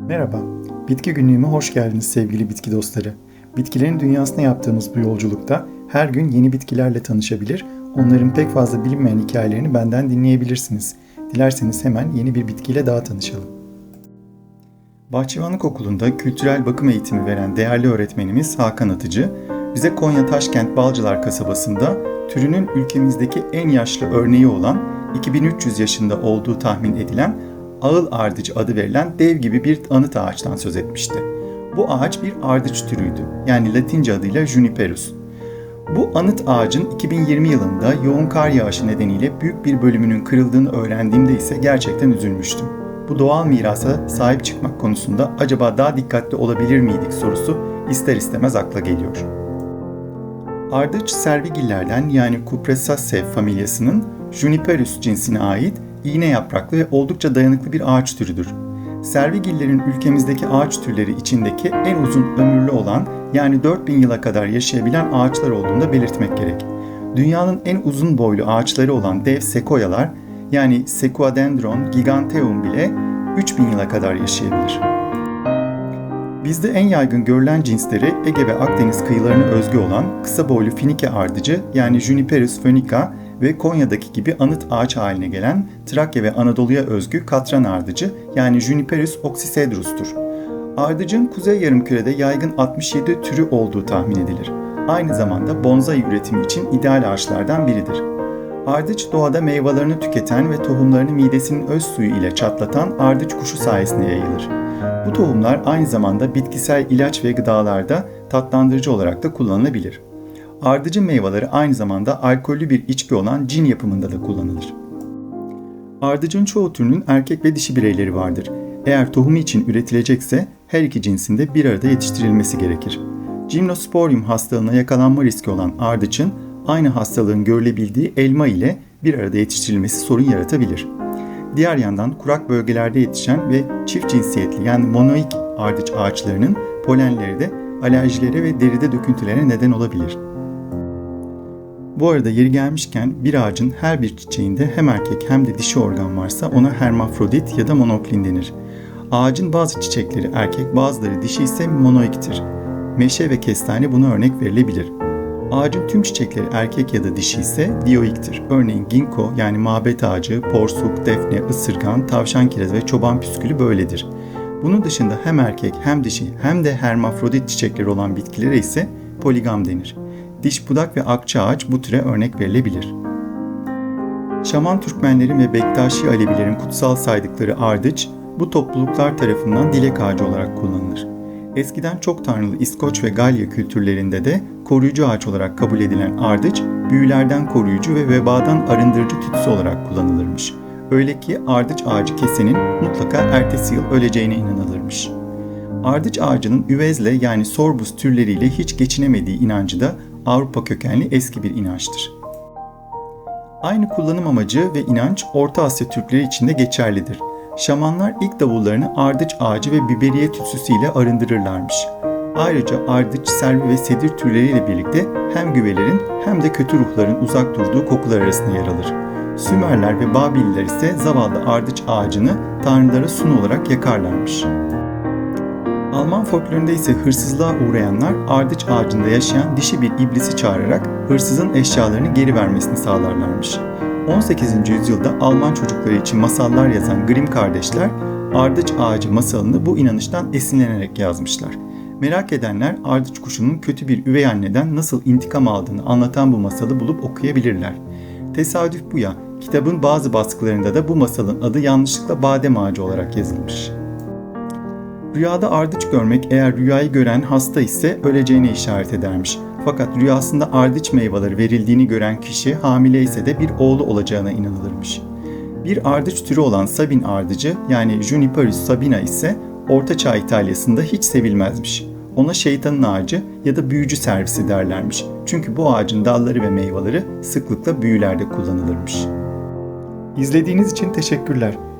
Merhaba, Bitki Günlüğü'me hoş geldiniz sevgili bitki dostları. Bitkilerin dünyasına yaptığımız bu yolculukta her gün yeni bitkilerle tanışabilir, onların pek fazla bilinmeyen hikayelerini benden dinleyebilirsiniz. Dilerseniz hemen yeni bir bitkiyle daha tanışalım. Bahçıvanlık Okulu'nda kültürel bakım eğitimi veren değerli öğretmenimiz Hakan Atıcı, bize Konya Taşkent Balcılar kasabasında türünün ülkemizdeki en yaşlı örneği olan 2300 yaşında olduğu tahmin edilen ağıl ardıcı adı verilen dev gibi bir anıt ağaçtan söz etmişti. Bu ağaç bir ardıç türüydü. Yani Latince adıyla Juniperus. Bu anıt ağacın 2020 yılında yoğun kar yağışı nedeniyle büyük bir bölümünün kırıldığını öğrendiğimde ise gerçekten üzülmüştüm. Bu doğal mirasa sahip çıkmak konusunda acaba daha dikkatli olabilir miydik sorusu ister istemez akla geliyor. Ardıç servigillerden yani Cupressaceae familyasının Juniperus cinsine ait iğne yapraklı ve oldukça dayanıklı bir ağaç türüdür. Servigillerin ülkemizdeki ağaç türleri içindeki en uzun ömürlü olan yani 4000 yıla kadar yaşayabilen ağaçlar olduğunu da belirtmek gerek. Dünyanın en uzun boylu ağaçları olan dev sekoyalar yani Sequoiadendron giganteum bile 3000 yıla kadar yaşayabilir. Bizde en yaygın görülen cinsleri Ege ve Akdeniz kıyılarına özgü olan kısa boylu finike ardıcı yani Juniperus phoenica ve Konya'daki gibi anıt ağaç haline gelen Trakya ve Anadolu'ya özgü katran ardıcı yani Juniperus oxycedrus'tur. Ardıcın kuzey yarımkürede yaygın 67 türü olduğu tahmin edilir. Aynı zamanda bonsai üretimi için ideal ağaçlardan biridir. Ardıç doğada meyvelerini tüketen ve tohumlarını midesinin öz suyu ile çatlatan ardıç kuşu sayesinde yayılır. Bu tohumlar aynı zamanda bitkisel ilaç ve gıdalarda tatlandırıcı olarak da kullanılabilir. Ardıcın meyveleri aynı zamanda alkollü bir içki olan cin yapımında da kullanılır. Ardıcın çoğu türünün erkek ve dişi bireyleri vardır. Eğer tohumu için üretilecekse her iki cinsinde bir arada yetiştirilmesi gerekir. Gymnosporium hastalığına yakalanma riski olan ardıçın aynı hastalığın görülebildiği elma ile bir arada yetiştirilmesi sorun yaratabilir. Diğer yandan kurak bölgelerde yetişen ve çift cinsiyetli yani monoik ardıç ağaçlarının polenleri de alerjilere ve deride döküntülere neden olabilir. Bu arada yeri gelmişken bir ağacın her bir çiçeğinde hem erkek hem de dişi organ varsa ona hermafrodit ya da monoklin denir. Ağacın bazı çiçekleri erkek bazıları dişi ise monoiktir. Meşe ve kestane buna örnek verilebilir. Ağacın tüm çiçekleri erkek ya da dişi ise dioiktir. Örneğin ginkgo yani mabet ağacı, porsuk, defne, ısırgan, tavşan kiraz ve çoban püskülü böyledir. Bunun dışında hem erkek hem dişi hem de hermafrodit çiçekleri olan bitkilere ise poligam denir. Diş budak ve akça ağaç bu türe örnek verilebilir. Şaman Türkmenlerin ve Bektaşi Alevilerin kutsal saydıkları ardıç, bu topluluklar tarafından dilek ağacı olarak kullanılır. Eskiden çok tanrılı İskoç ve Galya kültürlerinde de koruyucu ağaç olarak kabul edilen ardıç, büyülerden koruyucu ve vebadan arındırıcı tütsü olarak kullanılırmış. Öyle ki ardıç ağacı kesenin mutlaka ertesi yıl öleceğine inanılırmış. Ardıç ağacının üvezle yani sorbus türleriyle hiç geçinemediği inancı da Avrupa kökenli eski bir inançtır. Aynı kullanım amacı ve inanç Orta Asya Türkleri için de geçerlidir. Şamanlar ilk davullarını ardıç ağacı ve biberiye tütsüsüyle arındırırlarmış. Ayrıca ardıç, selvi ve sedir türleriyle birlikte hem güvelerin hem de kötü ruhların uzak durduğu kokular arasında yer alır. Sümerler ve Babililer ise zavallı ardıç ağacını tanrılara sun olarak yakarlarmış. Alman folklorunda ise hırsızlığa uğrayanlar ardıç ağacında yaşayan dişi bir iblisi çağırarak hırsızın eşyalarını geri vermesini sağlarlarmış. 18. yüzyılda Alman çocukları için masallar yazan Grimm kardeşler ardıç ağacı masalını bu inanıştan esinlenerek yazmışlar. Merak edenler ardıç kuşunun kötü bir üvey anneden nasıl intikam aldığını anlatan bu masalı bulup okuyabilirler. Tesadüf bu ya, kitabın bazı baskılarında da bu masalın adı yanlışlıkla badem ağacı olarak yazılmış. Rüyada ardıç görmek eğer rüyayı gören hasta ise öleceğine işaret edermiş. Fakat rüyasında ardıç meyveleri verildiğini gören kişi hamile ise de bir oğlu olacağına inanılırmış. Bir ardıç türü olan Sabin ardıcı yani Juniperus sabina ise Orta Çağ İtalya'sında hiç sevilmezmiş. Ona şeytanın ağacı ya da büyücü servisi derlermiş. Çünkü bu ağacın dalları ve meyveleri sıklıkla büyülerde kullanılırmış. İzlediğiniz için teşekkürler.